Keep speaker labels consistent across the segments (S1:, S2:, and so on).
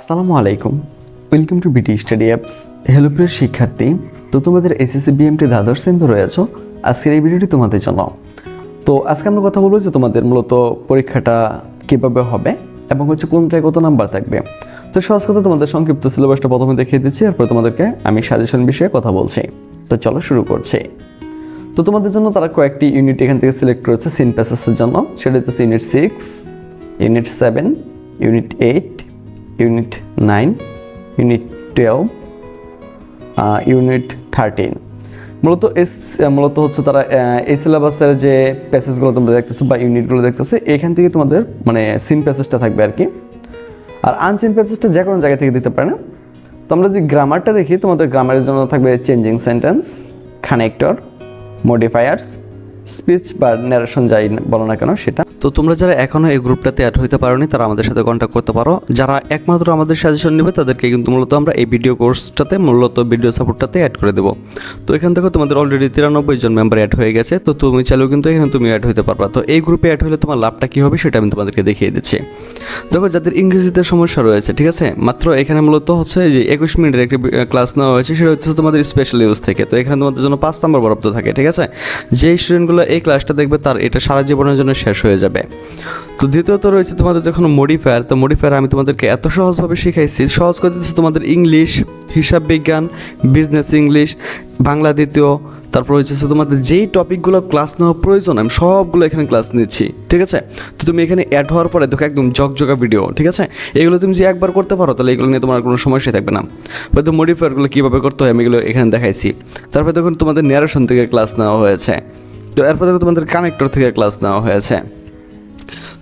S1: আসসালামু আলাইকুম। Welcome to BT study apps hello প্রিয় শিক্ষার্থী। তো তোমাদের এসএসসি বিএমটি দ্বাদশ শ্রেণীতে রয়েছ। আজকের এই ভিডিওটি তোমাদের জন্য। তো আজকে আমরা কথা বলব যে তোমাদের মূলত পরীক্ষাটা কীভাবে হবে এবং হচ্ছে কোনটায় কত নাম্বার থাকবে। তো সহজ কথা তোমাদের সংক্ষিপ্ত সিলেবাসটা প্রথমে দেখিয়ে দিচ্ছি, এরপর তোমাদেরকে আমি সাজেশন বিষয়ে কথা বলছি। তো চলো শুরু করছি। তো তোমাদের জন্য তারা কয়েকটি ইউনিট এখান থেকে সিলেক্ট করেছে সিন প্যাসেসের জন্য। সেটা হচ্ছে unit six unit seven unit eight unit nine, unit twelve unit thirteen. মূলত এস, মূলত হচ্ছে তারা এই সিলেবাসের যে প্যাসেজগুলো তোমরা দেখতেছো বা ইউনিটগুলো দেখতেছো, এখান থেকে তোমাদের মানে সিন প্যাসেজটা থাকবে আর কি। আর আনসিন প্যাসেজটা যে কোনো জায়গা থেকে দিতে পারে না। তো আমরা যদি গ্রামারটা দেখি, তোমাদের গ্রামারের জন্য থাকবে changing sentence connector modifiers, speech বা ন্যারেশন যাই বলো না কেন, সেটা তো তোমরা যারা এখনও এই গ্রুপটাতে অ্যাড হতে পারোনি, তারা আমাদের সাথে কন্ট্যাক্ট করতে পারো। যারা একমাত্র আমাদের সাজেশন নেবে, তাদেরকে কিন্তু মূলত আমরা এই ভিডিও কোর্সটাতে মূলত ভিডিও সাপোর্টটাতে অ্যাড করে দেবো। তো এখান থেকে তোমাদের অলরেডি তিরানব্বই জন মেম্বার অ্যাড হয়ে গেছে, তো তুমি চাইলেও কিন্তু এখানে তুমি অ্যাড হইতে পারবা। তো এই গ্রুপে অ্যাড হলে তোমার লাভটা কী হবে, সেটা আমি তোমাদেরকে দেখিয়ে দিচ্ছি। দেখো, যাদের ইংরেজিতে সমস্যা রয়েছে, ঠিক আছে? মাত্র এখানে মূলত হচ্ছে যে একুশ মিনিটের একটি ক্লাস নেওয়া হয়েছে, সেটা হচ্ছে তোমাদের স্পেশাল ইউজ থেকে। তো এখানে তোমাদের জন্য পাঁচ নম্বর বরাদ্দ থাকে, ঠিক আছে? যে স্টুডেন্টগুলো এই ক্লাসটা দেখবে, তার এটা সারা জীবনের জন্য শেষ হয়ে যাবে। তো দ্বিতীয়ত রয়েছে তোমাদের যখন মডিফায়ার তো মডিফায়ার আমি তোমাদেরকে এত সহজভাবে শিখাইছি। সহজ করে দিচ্ছি তোমাদের ইংলিশ হিসাব বিজ্ঞান বিজনেস ইংলিশ বাংলা দ্বিতীয়, তারপর হচ্ছে তোমাদের যেই টপিকগুলো ক্লাস নেওয়া প্রয়োজন, আমি সবগুলো এখানে ক্লাস নিচ্ছি, ঠিক আছে? তো তুমি এখানে অ্যাড হওয়ার পরে দেখো একদম জগজগা ভিডিও ঠিক আছে? এগুলো তুমি যে একবার করতে পারো, তাহলে এগুলো নিয়ে তোমার কোনো সমস্যাই থাকবে না। হয়তো মডিফায়ারগুলো কীভাবে করতে হয়, আমি এগুলো এখানে দেখাইছি। তারপর দেখুন তোমাদের ন্যারেশন থেকে ক্লাস নেওয়া হয়েছে। তো এরপর দেখো তোমাদের কানেক্টর থেকে ক্লাস নেওয়া হয়েছে।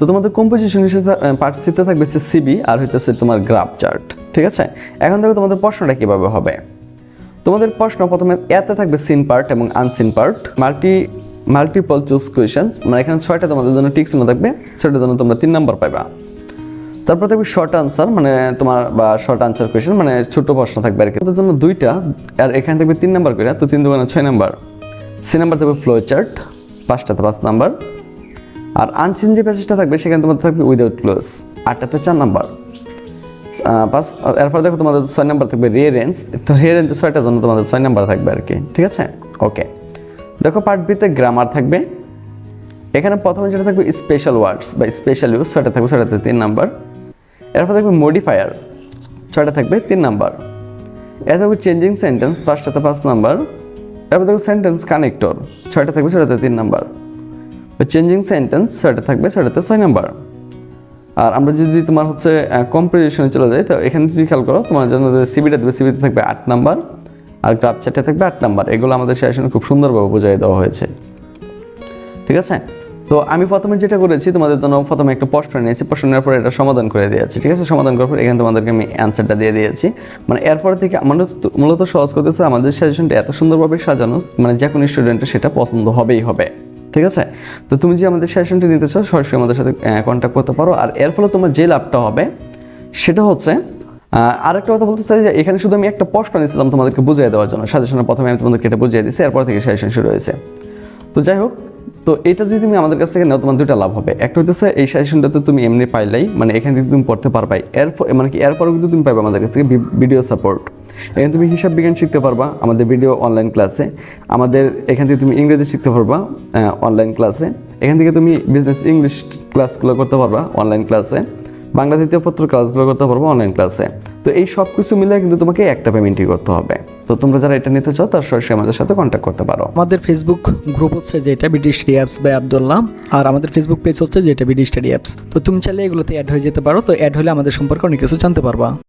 S1: তো তোমাদের কম্পোজিশনের সাথে পার্ট সিতে থাকবে হচ্ছে সিবি আর হইতেছে তোমার গ্রাফ চার্ট ঠিক আছে? এখন থেকে তোমাদের প্রশ্নটা কীভাবে হবে। তোমাদের প্রশ্ন প্রথমে এতে থাকবে সিন পার্ট এবং unseen part multi multiple choose questions মানে এখানে ছয়টা তোমাদের জন্য টিক চিহ্ন থাকবে, ছয়টার জন্য তোমরা তিন নাম্বার পাইবা। তারপর থাকবে শর্ট আনসার মানে তোমার, বা শর্ট আনসার কোয়েশন মানে ছোট প্রশ্ন থাকবে আর কি তোমাদের জন্য দুইটা, আর এখানে থাকবে তিন নাম্বার করে, তো তিন দোকানে ছয় নাম্বার সি নাম্বার থাকবে ফ্লো চার্ট পাঁচটাতে পাঁচ নাম্বার আর আনচিন যে প্যাসেজটা থাকবে, সেখানে তোমাদের থাকবে উইদাউট ক্লোজ আটটাতে চার নাম্বার পাঁচ এরপর দেখো তোমাদের ছয় নাম্বার থাকবে রে রেঞ্জ তো রে রেঞ্জে ছয়টার জন্য তোমাদের ছয় নাম্বার থাকবে আর কি, ঠিক আছে? ওকে দেখো পার্ট বিতে গ্রামার থাকবে। এখানে প্রথমে যেটা থাকবে স্পেশাল ওয়ার্ডস বা স্পেশাল ইউজ ছয়টা থাকবে, ছয়টাতে তিন নাম্বার এরপর থাকবে মডিফায়ার ছয়টা থাকবে তিন নাম্বার এর থাকবে চেঞ্জিং সেন্টেন্স পাঁচটাতে পাঁচ নাম্বার এরপর থাকবে সেন্টেন্স কানেক্টর ছয়টা থাকবে, ছয়টাতে তিন নাম্বার চেঞ্জিং সেন্টেন্স ছয়টা থাকবে ছয়টাতে ছয় নাম্বার। আর আমরা যদি তোমার হচ্ছে কম্পোজিশনে চলে যাই, তো এখানে যদি খেয়াল করো, তোমার জন্য সিবিটা দেবে সিবিতে থাকবে আট নাম্বার, আর গ্রাফ চারটে থাকবে আট নাম্বার। এগুলো আমাদের সেশনে খুব সুন্দরভাবে বোঝাই দেওয়া হয়েছে। ঠিক আছে? তো আমি প্রথমে যেটা করেছি, তোমাদের জন্য প্রথমে একটা প্রশ্ন নিয়েছি প্রশ্ন নেওয়ার পরে এটা সমাধান করে দিয়েছি, ঠিক আছে? সমাধান করার পর এখানে তোমাদেরকে আমি অ্যান্সারটা দিয়ে দিয়েছি। মানে এরপর থেকে আমাদের তো- মূলত সহজ করতেছে, আমাদের সাজেশনটা এত সুন্দরভাবে সাজানো মানে যে কোনো স্টুডেন্টের সেটা পছন্দ হবেই হবে। ঠিক আছে? তো তুমি যে আমাদের সেশনটি নিতে চাও, সরাসরি আমাদের সাথে কন্ট্যাক্ট করতে পারো। আর এর ফলে তোমার যে লাভটা হবে, সেটা হচ্ছে আরেকটা কথা বলতে চাই যে, এখানে শুধু আমি একটা প্রশ্ন নিয়েছিলাম তোমাদেরকে বুঝিয়ে দেওয়ার জন্য। সাজেশনের প্রথমে আমি তোমাদেরকে এটা বুঝিয়ে দিয়েছি এরপর থেকে সাজেশন শুরু হয়েছে। তো যাই হোক, তো এটা যদি তুমি আমাদের কাছ থেকে নাও, তোমার দুটা লাভ হবে। একটা হচ্ছে এই সাজেশনটা তো তুমি এমনি পাইলাই মানে এখান থেকে তুমি পড়তে পারবাই। এর মানে কি, এরপরও কিন্তু তুমি পাবে আমাদের কাছ থেকে ভিডিও সাপোর্ট এখানে তুমি হিসাব বিজ্ঞান শিখতে পারবা আমাদের ভিডিও অনলাইন ক্লাসে আমাদের এখান থেকে তুমি ইংরেজি শিখতে পারবা অনলাইন ক্লাসে এখান থেকে তুমি বিজনেস ইংলিশ ক্লাসগুলো করতে পারবা অনলাইন ক্লাসে বাংলা তৃতীয় পত্র ক্লাসগুলো করতে পারব অনলাইন ক্লাসে তো এই সব কিছু মিলে কিন্তু তোমাকে একটা পেমেন্টই করতে হবে। তো তোমরা যারা এটা নিতে চাও, তার সরাসরি আমাদের সাথে কন্ট্যাক্ট করতে পারো।
S2: আমাদের ফেসবুক গ্রুপ হচ্ছে যেটা BD study apps by Abdullah আর আমাদের ফেসবুক পেজ হচ্ছে যেটা বিডি স্টাডি অ্যাপস তো তুমি চাইলে এগুলোতে অ্যাড হয়ে যেতে পারো, তো অ্যাড হলে আমাদের সম্পর্কে অনেক কিছু জানতে পারবা।